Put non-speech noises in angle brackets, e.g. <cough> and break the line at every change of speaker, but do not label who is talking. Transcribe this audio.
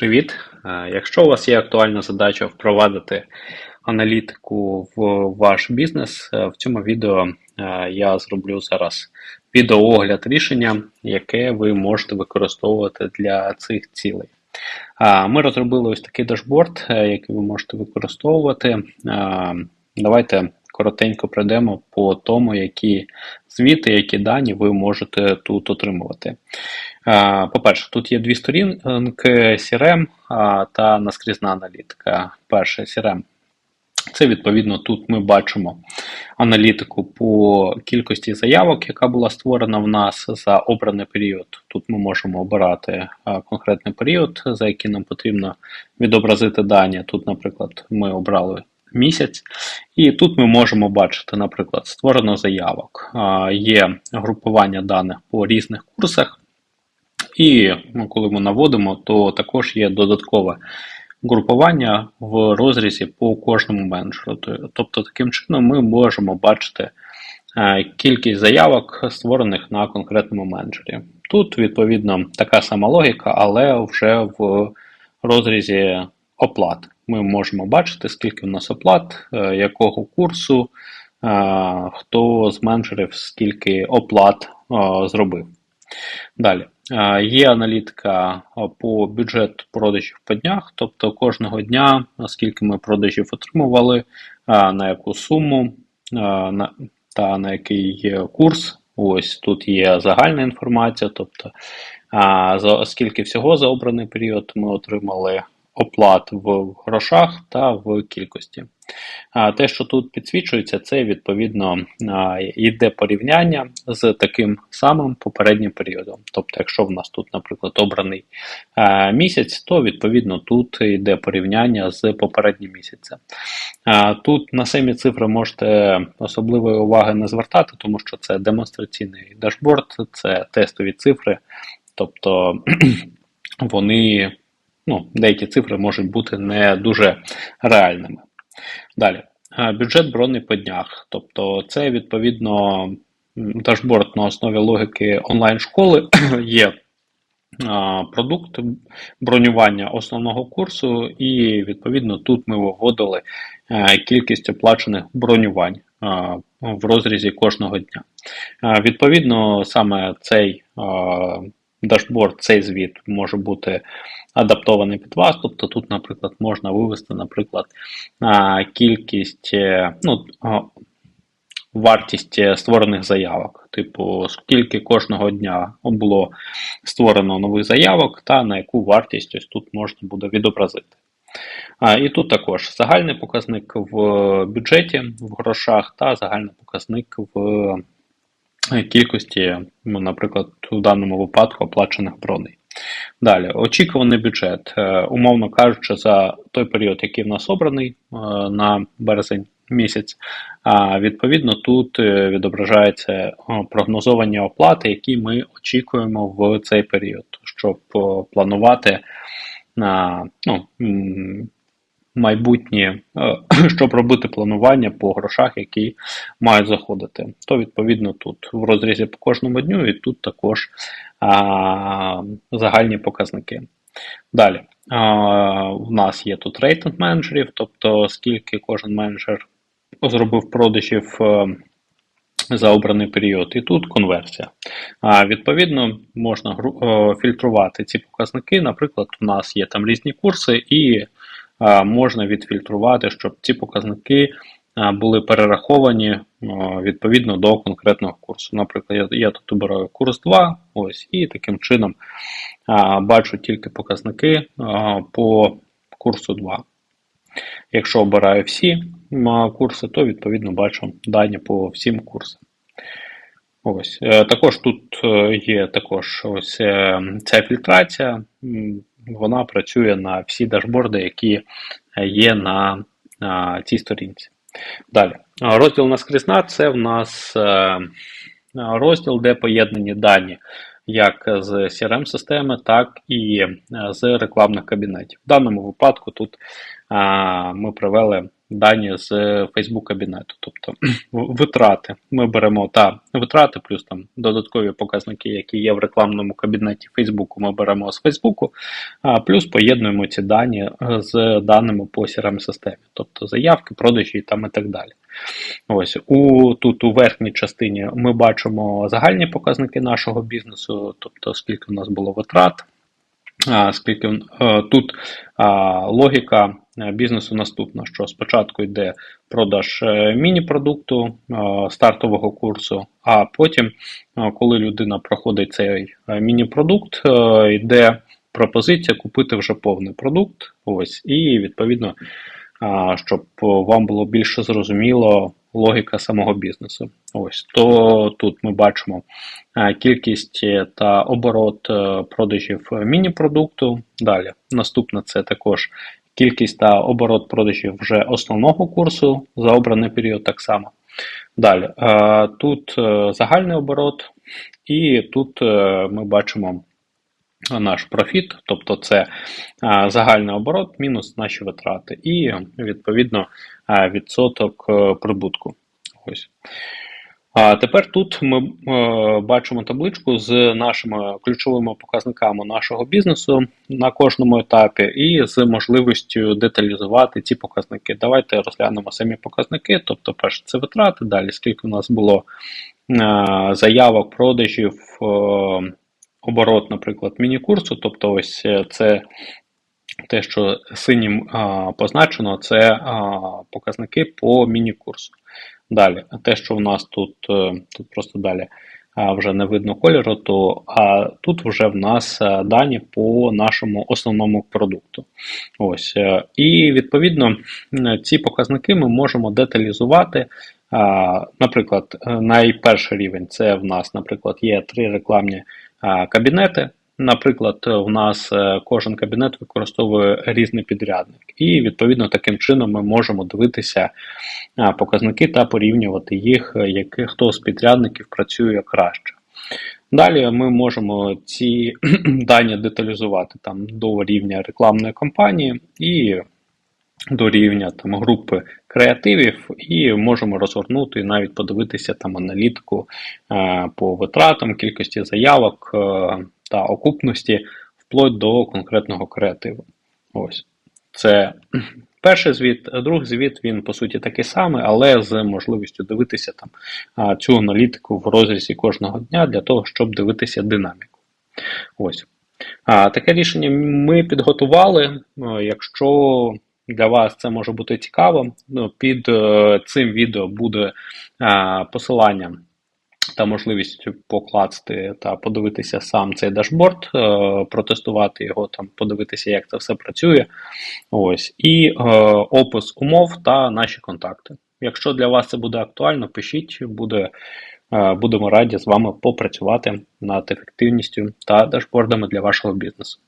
Привіт! Е, Якщо у вас є актуальна задача впровадити аналітику в ваш бізнес, е, в цьому відео е, я зроблю зараз відеоогляд рішення, яке ви можете використовувати для цих цілей. Ми розробили ось такий дашборд, який ви можете використовувати. Давайте коротенько пройдемо по тому, які звіти, які дані ви можете тут отримувати. По-перше, тут є дві сторінки CRM та наскрізна аналітика. Перше CRM. Це відповідно тут ми бачимо аналітику по кількості заявок, яка була створена в нас за обраний період. Тут ми можемо обирати конкретний період, за який нам потрібно відобразити дані. Тут, наприклад, ми обрали місяць, і тут ми можемо бачити, наприклад, створено заявок. Є групування даних по різних курсах. І ну, коли ми наводимо, то також є додаткове групування в розрізі по кожному менеджеру. Тобто, таким чином ми можемо бачити е, кількість заявок, створених на конкретному менеджері. Тут, відповідно, така сама логіка, але вже в розрізі оплат. Ми можемо бачити, скільки у нас оплат, е, якого курсу, е, хто з менеджерів скільки оплат е, зробив. Далі. Є аналітика по бюджету продажів по днях, тобто кожного дня, скільки ми продажів отримували, на яку суму та на який курс. Ось тут є загальна інформація, тобто скільки всього за обраний період ми отримали оплат в грошах та в кількості. Те, що тут підсвічується, це відповідно йде порівняння з таким самим попереднім періодом. Тобто, якщо в нас тут, наприклад, обраний місяць, то відповідно тут йде порівняння з попереднім місяцем. Тут на самі цифри можете особливої уваги не звертати, тому що це демонстраційний дашборд, це тестові цифри, тобто <clears throat> вони, ну, деякі цифри можуть бути не дуже реальними. Далі. Е, Бюджет брони по днях. Тобто, це відповідно дашборд на основі логіки онлайн-школи <clears throat> є а, продукт бронювання основного курсу, і відповідно тут ми виводили е, кількість оплачених бронювань в розрізі кожного дня. Відповідно, саме цей дашборд, цей звіт може бути адаптований під вас. Тобто тут, наприклад, можна вивести, наприклад, кількість, е, ну, вартість е, створених заявок. Типу, скільки кожного дня було створено нових заявок, та на яку вартість ось тут можна буде відобразити. А, і тут також загальний показник в бюджеті в грошах та загальний показник в е, кількості, ну, наприклад, у даному випадку оплачених броней. Далі, очікуваний бюджет. Е, Умовно кажучи, за той період, який в нас обраний е, на березень місяць, а відповідно тут е, відображаються е, прогнозовані оплати, які ми очікуємо в цей період, щоб планувати ну, майбутнє, е, <clears throat> щоб робити планування по грошах, які мають заходити. То відповідно тут в розрізі по кожному дню, і тут також а, загальні показники. Далі. А, у нас є тут рейтинг менеджерів, тобто скільки кожен менеджер зробив продажів е, за обраний період, і тут конверсія. А, відповідно, можна е, фільтрувати ці показники. Наприклад, у нас є там різні курси, і можна відфільтрувати, щоб ці показники були перераховані відповідно до конкретного курсу. Наприклад, я, тут обираю курс 2, ось, і таким чином бачу тільки показники по курсу 2. Якщо обираю всі курси, то відповідно бачу дані по всім курсам. Ось. Е, Також тут е, є також ось е, ця фільтрація. Вона працює на всі дашборди, які е, є на, на цій сторінці. Далі. Розділ наскрізна це в нас е, розділ, де поєднані дані як з CRM-системи, так і е, з рекламних кабінетів. В даному випадку тут ми привели дані з Facebook кабінету, тобто <clears throat> витрати. Ми беремо та витрати, плюс там додаткові показники, які є в рекламному кабінеті Facebook, ми беремо з Facebook, а плюс поєднуємо ці дані з даними по crm системі тобто заявки, продажі там і так далі. Ось у тут у верхній частині ми бачимо загальні показники нашого бізнесу, тобто скільки у нас було витрат. Скільки е, тут логіка е, бізнесу наступна: що спочатку йде продаж е, міні-продукту стартового курсу, а потім, коли людина проходить цей міні-продукт, йде пропозиція купити вже повний продукт. Ось, і відповідно, щоб вам було більше зрозуміло логіка самого бізнесу. Ось то тут ми бачимо е, кількість та оборот е, продажів міні-продукту. Далі наступне це також кількість та оборот продажів вже основного курсу за обраний період так само. Далі е, тут загальний оборот, і тут ми бачимо. Наш профіт, тобто це загальний оборот мінус наші витрати, і відповідно відсоток прибутку. Ось. А тепер тут ми е, бачимо табличку з нашими ключовими показниками нашого бізнесу на кожному етапі, і з можливістю деталізувати ці показники. Давайте розглянемо самі показники. Тобто, перше, це витрати, далі скільки у нас було е, заявок, продажів, е, оборот, наприклад, міні-курсу. Тобто, ось це. Те, що синім а, позначено, це а, показники по міні-курсу. Далі, те, що в нас тут е, тут просто далі вже не видно кольору, то а тут вже в нас е, дані по нашому основному продукту. Ось, е, І відповідно ці показники ми можемо деталізувати. Наприклад, найперший рівень це в нас, наприклад, є три рекламні кабінети. Наприклад, в нас е, кожен кабінет використовує різний підрядник, і відповідно таким чином ми можемо дивитися показники та порівнювати їх, е, який хто з підрядників працює краще. Далі ми можемо ці <clears throat> дані деталізувати там до рівня рекламної кампанії і до рівня там групи креативів, і можемо розгорнути і навіть подивитися там аналітику е, по витратам, кількості заявок. Та окупності вплоть до конкретного креативу. Ось. Це <clears throat> перший звіт, другий звіт, він, по суті, такий самий, але з можливістю дивитися там цю аналітику в розрізі кожного дня для того, щоб дивитися динаміку. Ось. А, Таке рішення ми підготували. Якщо для вас це може бути цікаво, ну, під е, цим відео буде посилання та можливість покласти та подивитися сам цей дашборд, е, протестувати його, там, подивитися, як це все працює. Ось, І е, опис умов та наші контакти. Якщо для вас це буде актуально, пишіть, буде, е, будемо раді з вами попрацювати над ефективністю та дашбордами для вашого бізнесу.